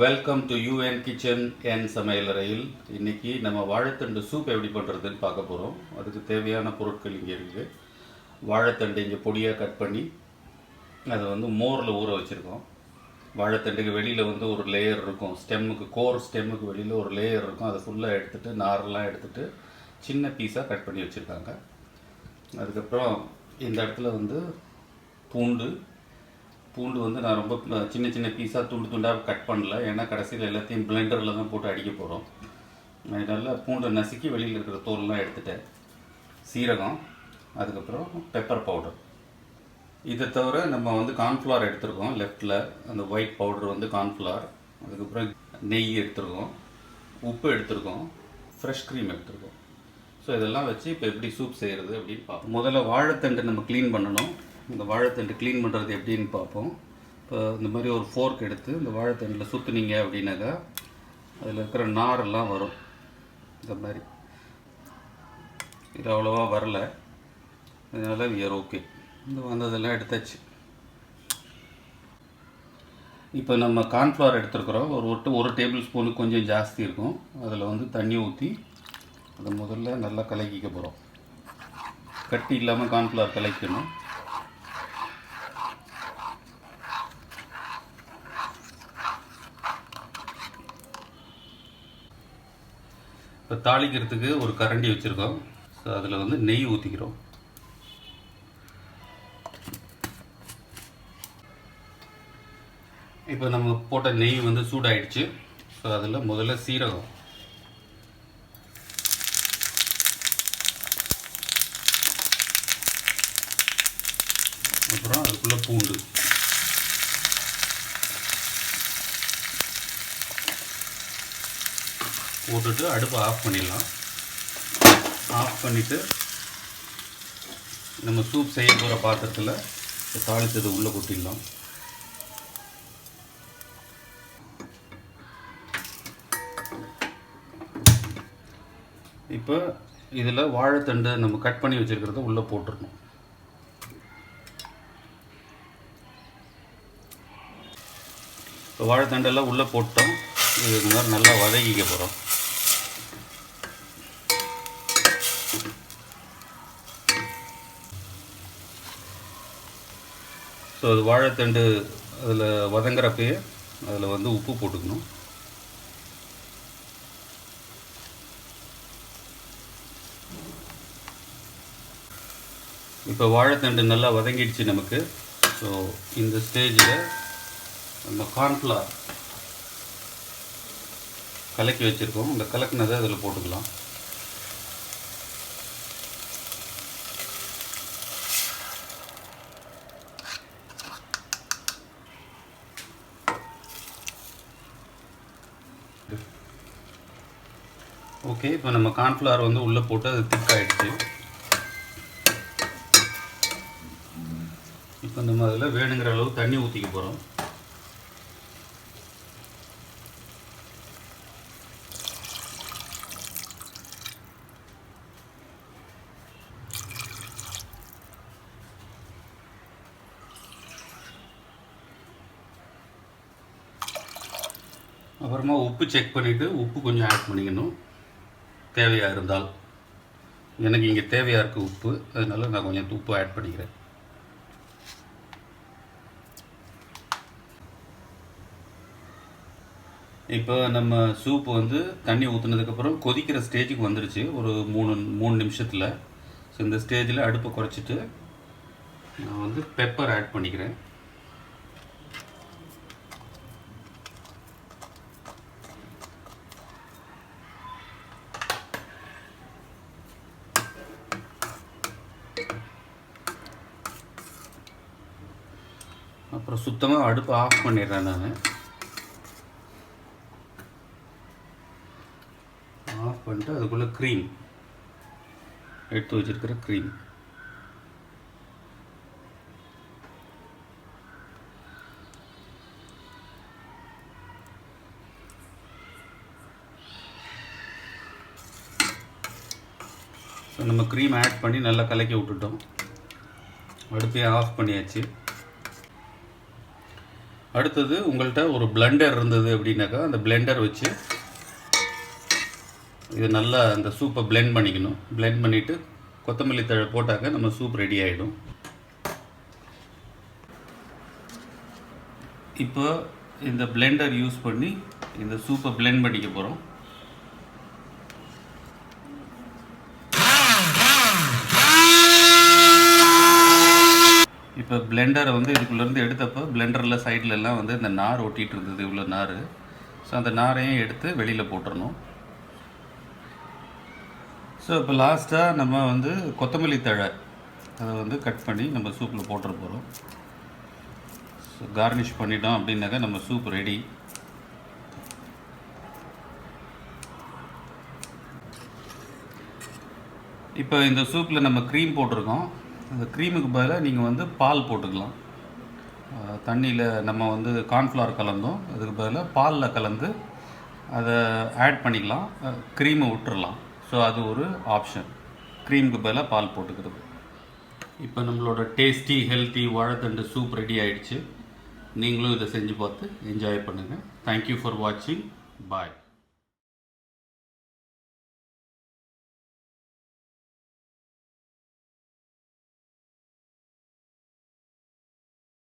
Welcome to UN kitchen என் சமையலறையில் இன்னைக்கு நம்ம வாழைத்தண்டு சூப் எப்படி பண்ணுறதுன்னு பார்க்க போகிறோம் அதுக்கு தேவையான பொருட்கள் இங்கே இருக்குது வாழைத்தண்டு இங்கே பொடியாக கட் பண்ணி அதை வந்து மோரில் ஊற வச்சுருக்கோம். வாழைத்தண்டுக்கு வெளியில் வந்து ஒரு லேயர் இருக்கும். ஸ்டெம்முக்கு கோர் ஸ்டெம்முக்கு வெளியில் ஒரு லேயர் இருக்கும். அதை ஃபுல்லாக எடுத்துகிட்டு நாரெல்லாம் எடுத்துகிட்டு சின்ன பீஸாக கட் பண்ணி வச்சுருக்காங்க. அதுக்கப்புறம் இந்த இடத்துல வந்து பூண்டு பூண்டு வந்து நான் ரொம்ப சின்ன சின்ன பீஸாக துண்டு துண்டாக கட் பண்ணல. ஏன்னா கடைசியில் எல்லாத்தையும் பிளெண்டரில் தான் போட்டு அடிக்க போகிறோம் நல்லா பூண்டை நசுக்கி வெளியில் இருக்கிற தோல்லாம் எடுத்துட்டேன். சீரகம் அதுக்கப்புறம் பெப்பர் பவுடர் இதை தவிர நம்ம வந்து கார்ன்ஃப்ளவர் எடுத்திருக்கோம். லெஃப்டில் அந்த ஒயிட் பவுடர் வந்து கார்ன்ஃப்ளவர் அதுக்கப்புறம் நெய் எடுத்துருக்கோம். உப்பு எடுத்துருக்கோம். ஃப்ரெஷ் க்ரீம் எடுத்துருக்கோம். ஸோ இதெல்லாம் வச்சு இப்போ எப்படி சூப் செய்கிறது அப்படின்னு பார்ப்போம். முதல்ல வாழைத்தண்டு நம்ம க்ளீன் பண்ணணும். இந்த வாழைத்தண்டு க்ளீன் பண்ணுறது எப்படின்னு பார்ப்போம். இப்போ இந்த மாதிரி ஒரு ஃபோர்க் எடுத்து இந்த வாழைத்தண்டில் சுற்றுனீங்க அப்படின்னாக்கா அதில் இருக்கிற நாரெல்லாம் வரும். இந்த மாதிரி. இது அவ்வளோவா வரல. அதனால் வியர் ஓகே இந்த வந்ததெல்லாம் எடுத்தாச்சு. இப்போ நம்ம கார்ன்ஃப்ளவர் எடுத்துருக்குறோம். ஒரு ஒட்டு ஒரு டேபிள் ஸ்பூனுக்கு கொஞ்சம் ஜாஸ்தி இருக்கும். அதில் வந்து தண்ணி ஊற்றி அதை முதல்ல நல்லா கலக்கிக்க போகிறோம் கட்டி இல்லாமல் கார்ன்ஃப்ளவர் கலக்கணும். இப்போ தாளிக்கிறதுக்கு ஒரு கரண்டி வச்சுருக்கோம். ஸோ அதில் வந்து நெய் ஊற்றிக்கிறோம் இப்போ நம்ம போட்ட நெய் வந்து சூடாயிடுச்சு. ஸோ அதில் முதல்ல சீரகம். அப்புறம் அதுக்குள்ளே பூண்டு. போட்டுட்டு அடுப்பை ஆஃப் பண்ணிடலாம். ஆஃப் பண்ணிவிட்டு நம்ம சூப் செய்ய போகிற பாத்திரத்தில் தாளித்தது உள்ளே கொட்டிடலாம். இப்போ இதில் வாழைத்தண்டு நம்ம கட் பண்ணி வச்சுருக்கிறத உள்ளே போட்டுடணும் இப்போ வாழைத்தண்டெல்லாம் உள்ளே போட்டோம். இது இந்த மாதிரி நல்லா வதக்கிக்க போகிறோம் ஸோ அது வாழைத்தண்டு அதில் வதங்குறப்பயே அதில் வந்து உப்பு போட்டுக்கணும். இப்போ வாழைத்தண்டு நல்லா வதங்கிடுச்சு நமக்கு. ஸோ இந்த ஸ்டேஜில் நம்ம கார்ன்ஃப்ளவர் கலக்கி வச்சுருக்கோம். அந்த கலக்கினதை அதில் போட்டுக்கலாம். ஓகே இப்போ நம்ம கார்ன்ஃப்ளவர் வந்து உள்ளே போட்டு அது திக் ஆயிடுச்சு. இப்போ நம்ம அதில் வேணுங்கிற அளவு தண்ணி ஊற்றிக்க போகிறோம் அப்புறமா உப்பு செக் பண்ணிவிட்டு உப்பு கொஞ்சம் ஆட் பண்ணிக்கணும். தேவையாக இருந்தால் எனக்கு இங்கே தேவையாக இருக்குது உப்பு அதனால நான் கொஞ்சம் உப்பு ஆட் பண்ணிக்கிறேன். இப்போ நம்ம சூப் வந்து தண்ணி ஊற்றுனதுக்கப்புறம் கொதிக்கிற ஸ்டேஜுக்கு வந்துருச்சு. ஒரு மூணு மூணு நிமிஷத்தில். ஸோ இந்த ஸ்டேஜில் அடுப்பை குறைச்சிட்டு நான் வந்து பெப்பர் ஆட் பண்ணிக்கிறேன். அப்புறம் சுத்தமாக அடுப்பை ஆஃப் பண்ணிடுறேன் நான். ஆஃப் பண்ணிட்டு அதுக்குள்ளே க்ரீம் எடுத்து வச்சிருக்கிற க்ரீம் ஸோ நம்ம க்ரீம் ஆட் பண்ணி நல்லா கலக்கி விட்டுட்டோம். அடுப்பையும் ஆஃப் பண்ணியாச்சு. அடுத்தது உங்கள்கிட்ட ஒரு பிளெண்டர் இருந்தது அப்படின்னாக்கா அந்த பிளெண்டர் வச்சு இது நல்லா அந்த சூப்பை பிளெண்ட் பண்ணிக்கணும். பிளெண்ட் பண்ணிவிட்டு கொத்தமல்லி தழை போட்டாக்க நம்ம சூப் ரெடி ஆகிடும் இப்போ இந்த பிளெண்டர் யூஸ் பண்ணி இந்த சூப்பை பிளெண்ட் பண்ணிக்க போகிறோம் இப்போ பிளெண்டரை வந்து இதுக்குள்ளேருந்து எடுத்தப்போ பிளெண்டரில் சைடில் எல்லாம் வந்து இந்த நார் ஒட்டிகிட்டு இருந்தது இவ்வளோ நார். ஸோ அந்த நாரையும் எடுத்து வெளியில் போட்டுறணும். ஸோ இப்போ லாஸ்ட்டாக நம்ம வந்து கொத்தமல்லி தழை. அதை வந்து கட் பண்ணி நம்ம சூப்பில் போட்டுற போகிறோம் ஸோ கார்னிஷ் பண்ணிட்டோம் அப்படின்னாக்கா நம்ம சூப் ரெடி இப்போ இந்த சூப்பில் நம்ம க்ரீம் போட்டிருக்கோம். அந்த க்ரீமுக்கு பதிலாக நீங்கள் வந்து பால் போட்டுக்கலாம். தண்ணியில் நம்ம வந்து கார்ன்ஃப்ளவர் கலந்தோம். அதுக்கு பதிலாக பாலில் கலந்து அதை ஆட் பண்ணிக்கலாம். க்ரீமை விட்டுறலாம். ஸோ அது ஒரு ஆப்ஷன் க்ரீமுக்கு பதிலாக பால் போட்டுக்கிறது. இப்போ நம்மளோட டேஸ்டி ஹெல்த்தி வாழைத்தண்டு சூப் ரெடி ஆயிடுச்சு. நீங்களும் இதை செஞ்சு பார்த்து என்ஜாய் பண்ணுங்கள் தேங்க்யூ ஃபார் வாட்சிங் பாய்